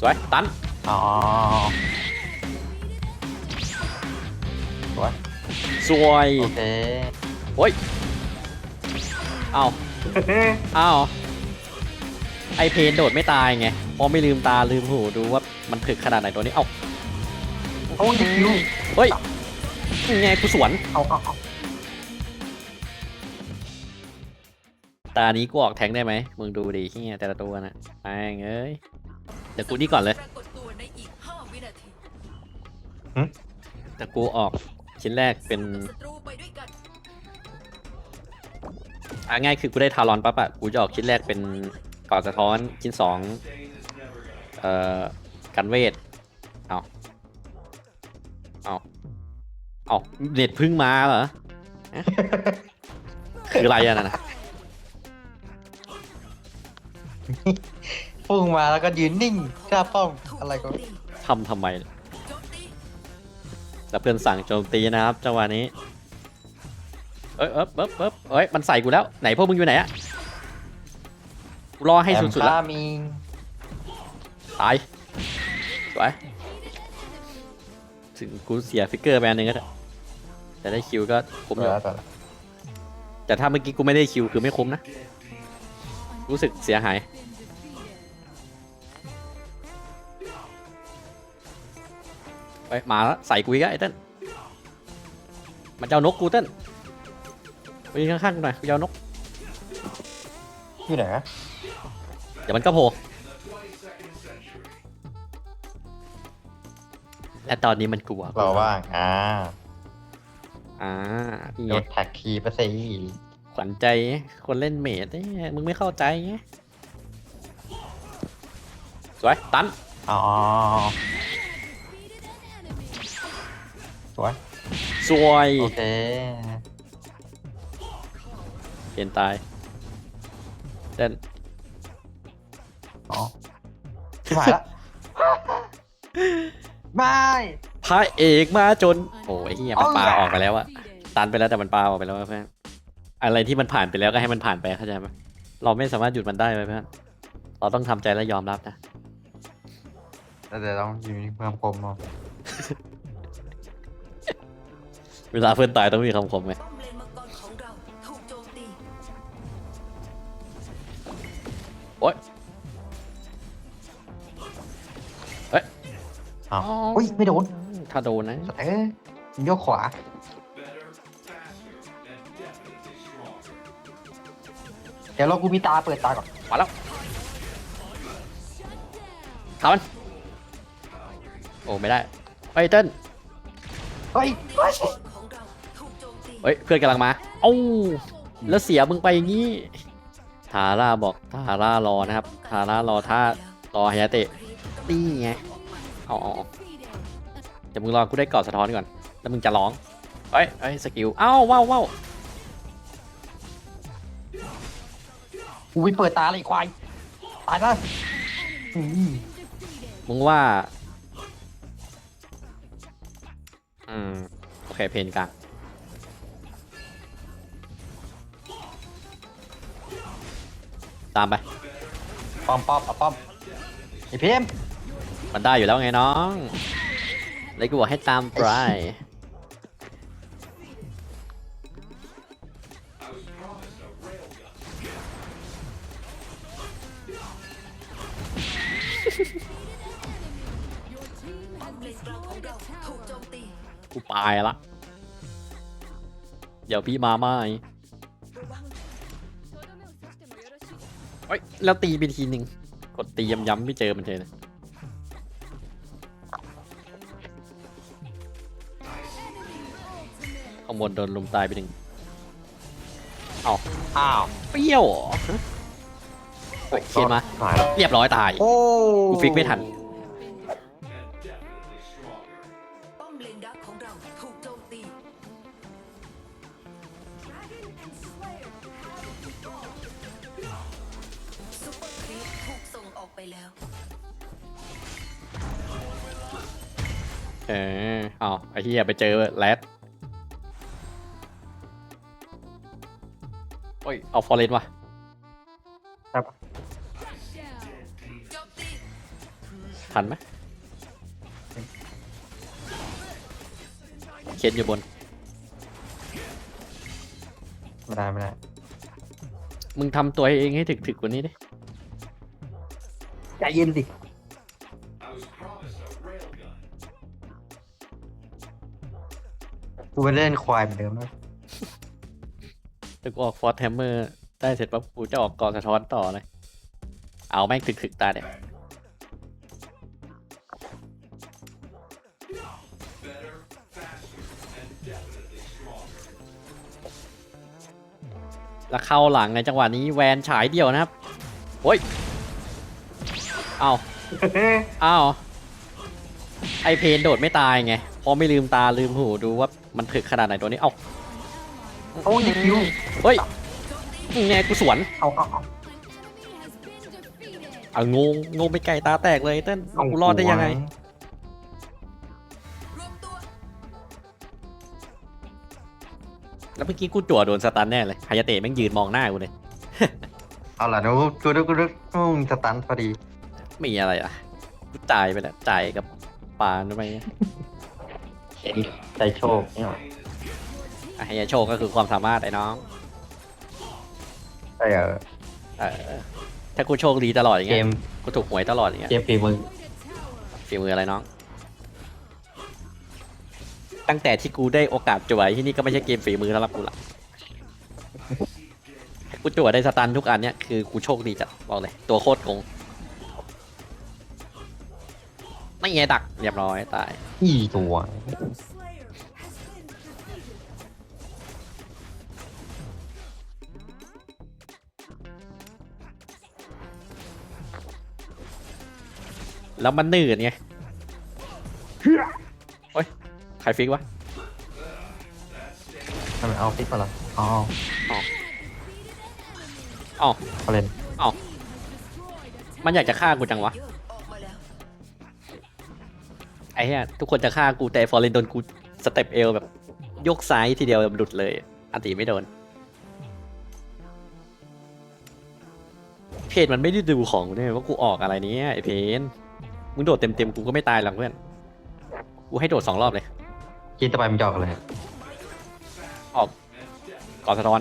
สวย ตัน อ๋อสวยสวย โอเคโอ้ยเอาเอาไอเพนโดดไม่ตายไง เพราะไม่ลืมตาลืมหูดูว่ามันถึกขนาดไหนตัวนี้ เอ้าโอ้ยคิวเฮ้ยไงกูสวน เอาเอาเอาตานี้กูออกแทงได้ไหม มึงดูดิที่แต่ละตัวนะแม่งเอ้ย เดี๋ยวกูนี่ก่อนเลย ปรากฏตัวในอีก5วินาทีแต่กูออกชิ้นแรกเป็นศัตรูไปด้วยกันอะง่ายคือกูได้ทารอนปั๊บอะกูจะออกชิ้นแรกเป็นก่อนสะท้อนชิ้นสองเอ่อกันเวทเอาเอาเอาเน็ตพึ่งมาเหรอฮะคืออะไรอะนั่นนะ พุ่งมาแล้วก็ยืนนิ่งหน้าป้อมถูกอะไรก็โจมตีทำทำไมโจมตีแล้วเพื่อนสั่งโจมตีนะครับจังหวะนี้ เอ้ยเอ๊บเอ๊บเอ๊บเอ้ยมันใส่กูแล้วไหนพวกมึงอยู่ไหนอะกูรอให้สุดๆแล้วแอมมีตายสวยถึงกูเสียฟิกเกอร์ไปอันหนึ่งก็ได้แต่ได้คิวก็คุ้มเสือยู่อแต่ละแต่ถ้าเมื่อกี้กูไม่ได้คิวคือไม่คุ้มนะ รู้สึกเสียหาย ไปมาแล้วใส่กูอีกแล้วไอ้เต้นมันจะเอานกกูเต้นไปยืนข้างๆกูหน่อยกูจะเอานกที่ไหนอะเดี๋ยวมันก็โผล่และตอนนี้มันกลัวเราว่างอ่าอ่านี่โดไงนแท็กคีไปสิขวัญใจคนเล่นเมดเนี่ยมึงไม่เข้าใจไงสวยตันอ๋อ วยสวยโอเคเปลี่ยนตายเต้นอ๋อชิบหายละไม่พระเอกมาจนโอ้ยเฮียมันปลาออกไปแล้วอะตันไปแล้วแต่มันปลาออกไปแล้วอะเพื่อนอะไรที่มันผ่านไปแล้วก็ให้มันผ่านไปเข้าใจไหมเราไม่สามารถหยุดมันได้ไหมเพื่อนเราต้องทำใจและยอมรับนะแล้วเดี๋ยวต้องยิงเพิ่มคมเนาะ เวลาเพื่อนตายต้องมีคำคมไหมป้อมเลนมังกรของเราถูกโจมตีโอ๊ยอ้าวอุ้ยไม่โดนถ้าโดนนะเอ๊ะโยกขวาเดี๋ยวเรากูมีตาเปิดตาก่อนมาแล้วทำมันโอ้ไม่ได้ไปเต้นเฮ้ยเฮ้ย เฮ้ยเพื่อนกำลังมาเอ้าแล้วเสียมึงไปอย่างงี้ทาร่าบอกทาร่ารอนะครับทาร่ารอท่ารอฮายาเตะนี่ไงเอาเอาเอาเดี๋ยวมึงรอกูได้กอดสะท้อนก่อน แล้วมึงจะร้องเฮ้ยเฮ้ยสกิลเอ้าว้าวว้าวกูไปเปิดตาเลยไอ้ควายตายแล้วอืมมึงว่า อืม โอเคเพนกลาง ตามไป ป้อมป้อมเอาป้อมไอ้พิมพ์มันได้อยู่แล้วไงน้องเลยกูบอกให้ตามไปป้อมเลนกลางของเราถูกโจมตีกูไปละ เดี๋ยวพี่มาไม่ เฮ้ยแล้วตีไปทีหนึ่งกดตีย้ำๆไม่เจอมันเจอนะข้างบนโดนลุมตายไปหนึ่งเอาอ้าวเปรี้ยวเหรอฮะโอ้ยเขียนมาหายแล้วเรียบร้อยตาย โอ้กูฟิกไม่ทัน ไปแล้ว เออเอาไอ้ที่ไปเจอแรดโอ้ย เอาฟอร์เรนว่ะครับ โจมตีทันไหมเคนอยู่บน ไม่ได้ไม่ได้มึงทำตัวเองให้ถึกถึกๆกว่านี้ดิ ใจเย็นสิกูไปเล่นควายเหมือนเดิมนะถ้ากูออกฟอร์แทมเมอร์ได้เสร็จปั๊บกูจะออกกอสะท้อนต่อเลย เอาแม่งถึกถึกๆตาเนี่ย แล้วเข้าหลังในจังหวะนี้แวนฉายเดียวนะครับ โอ้ย เอาเอาไอเพนโดดไม่ตายไงพอไม่ลืมตาลืมหูดูว่ามันถึกขนาดไหนตัวนี้ เอาโอ้ยคิวเฮ้ยไงกูสวน เอาเอาเอาอะงงงงไปไก่ตาแตกเลยเต้นเอากูรอดได้ยังไงรวมตัวแล้วเมื่อกี้กูจั่วโดนสตันแน่เลยฮายาเตะแม่งยืนมองหน้ากูเลย เอาล่ะนูกูดูกูดูอืมสตันพอดี มีอะไรอะกูจ่ายไปแล้วจ่ายกับปานทำไมอะใจโชคเนี่ยอะฮายาโชคก็คือความสามารถไอ้น้องใช่เออเออถ้ากูโชคดีตลอดอย่างเกเงี้ยมกูถูกหวยตลอดอย่างเงี้ยเกมฝีมือฝีมืออะไรน้อง ตั้งแต่ที่กูได้โอกาสจั่วที่นี่ก็ไม่ใช่เกมฝีมือสำหรับกูละกูจั่วได้สตันทุกอันเนี้ยคือกูโชคดีจัดบอกเลยตัวโคตรโกง ไม่ไงดักเรียบร้อยตายอีตัวแล้วมันหนืดไงโอ้ยใครฟิกวะทำไมเอาฟิกมาละอ๋ออ๋อเขาเล่นมันอยากจะฆ่ากูจังวะ อ้เหี้ยทุกคนจะฆ่ากูแต่ฟอร์เรนโดนกูสเต็ปเอลแบบยกซ้ายทีเดียวหลุดเลยอันตีไม่โดน เพจมันไม่ได้ดูของกูเนี่ยว่ากูออกอะไรเนี้ไอเพนมึงโดดเต็มๆกูก็ไม่ตายหรอกเพื่อน กูให้โดดสองรอบเลย คิดต่อไปมันจะออกอะไรออกก่อนสะท้อน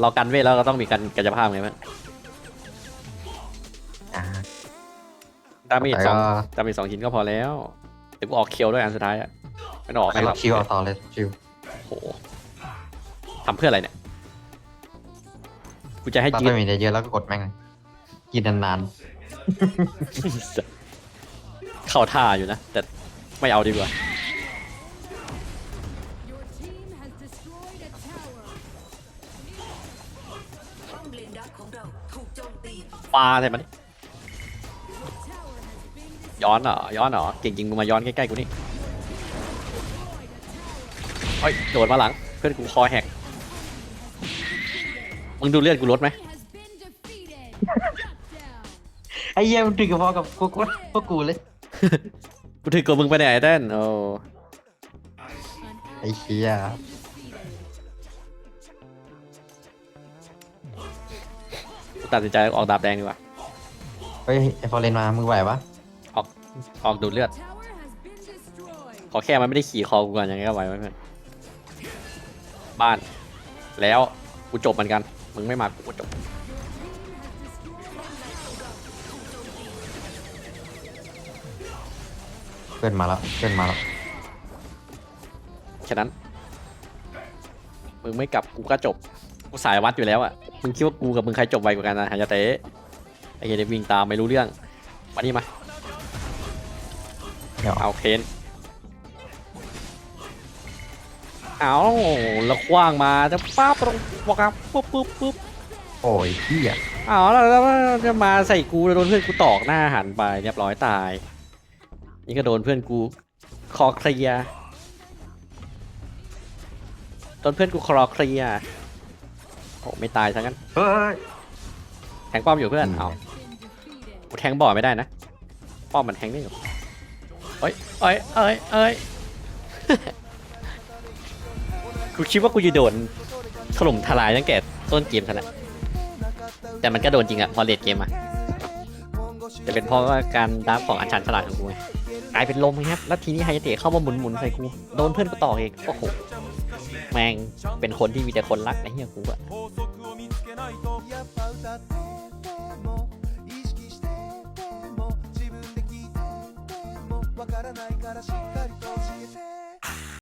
เรากันเวทแล้วเราต้องมีกันกายภาพไงเพื่อ ดาเมจแต่สก็องดาเมจสองชิ้นก็พอแล้วเดี๋ยวกูออกเคียวด้วยอันสุดท้ายอะไม่ต้องออกไม่ให้หรรออกคิวเอาต่อเลยคิวโอ้โหทำเพื่ออะไรเนี่ยกูจะให้ตัดยืไปดมีเยอะๆแล้วก็กดแม่งเลยกินนานเข้าท่าอยู่นะ แต่ไม่เอาดีกว่าป้อมเลนดักของเราถูกโจมตีปลาใส่มันดิ ย้อนเหรอย้อนเหรอเก่งจริงมึงมาย้อนใกล้ๆกูนี่เฮ้ยโดดมาหลังเพื่อนกูคอแหกมึงดูเลือดกูลดไหมๆไอ้เหี้ยมันถึงกับพอกับพวกพวกกูเลยกูถือกดมึงไปไหนไอ้เต้นโอ้ไอ้เหี้ยกูตัดสินใจออกดาบแดงดีกว่าเฮ้ยไอ้ฟอร์เรนมามือไหวปะ ออกออกดูดเลือด ขอแค่มันไม่ได้ขี่คอกูก่อนยังไงก็ไหวไว้เพื่อนบ้าน แล้วกูจบเหมือนกัน มึงไม่มากูก็จบ เพื่อนมาแล้วเพื่อนมาแล้วฉะนั้น มึงไม่กลับกูก็จบ กูสายวัดอยู่แล้วอะมึงคิดว่ากูกับมึงใครจบไวกว่ากันนะฮายาเตะไอ้เหี้ยเดี๋ยววิ่งตามไม่รู้เรื่องมานี่มา เดี๋ยวเอาเคนเอาแล้วคว้างมาจะป๊าบตรงบอกครับปุ๊บปุ๊บปุ๊บโอ้ยเหี้ยเอาแล้วแล้วจะมาใส่กูแล้วโดนเพื่อนกูตอกหน้าหันไปเรียบร้อยตาย นี่ก็โดนเพื่อนกูคอเคลียร์โดนเพื่อนกูคลอเคลียร์โอ้ไม่ตายซะงั้นเฮ้ยแทงป้อมอยู่เพื่อนอืมเอากูแทงบ่อยไม่ได้นะ ป้อมมันแทงได้อยู่เอ้ยเอ้ยเอ้ยเอ้ยกูคิดว่ากูจะโดนถล่มทลายตั้งแต่ต้นเกมซะแล้วแต่มันก็โดนจริงอะพอเลดเกมอะจะเป็นเพราะว่าการดับของอัญชันฉลาดของกูไงกลายเป็นลมครับ แล้วทีนี้ไฮเตะเข้ามาหมุนหมุนๆใส่กู โดนเพื่อนกูต่ออีกโอ้โห แม่งเป็นคนที่มีแต่คนรักไอ้เหี้ยกูอะ para.